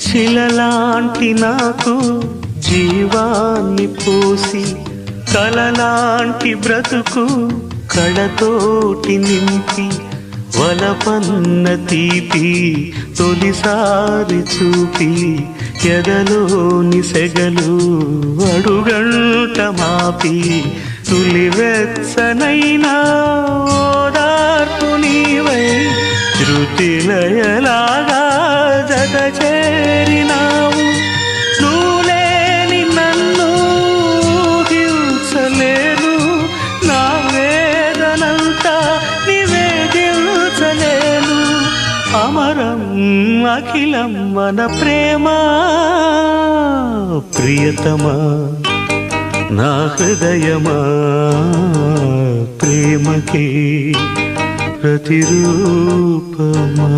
శిలలాంటి నాకు జీవాన్ని పోసి కలలాంటి బ్రతుకు కళతోటి నింపి వలపన్న తీపి తొలిసారి చూపి ఎదలోని సెగలు అడుగంట మాపి తులివెచ్చనైనా ఓదార్పు నీవై శృతిలయలాగా జత చేరినావు. నువ్వులేని నన్ను హింసలేను నా వేదనంతా నివేదించలేను అమరం అఖిలం మన ప్రేమ. ప్రియతమా నా హృదయమా ప్రేమకి ప్రతిరూపమా.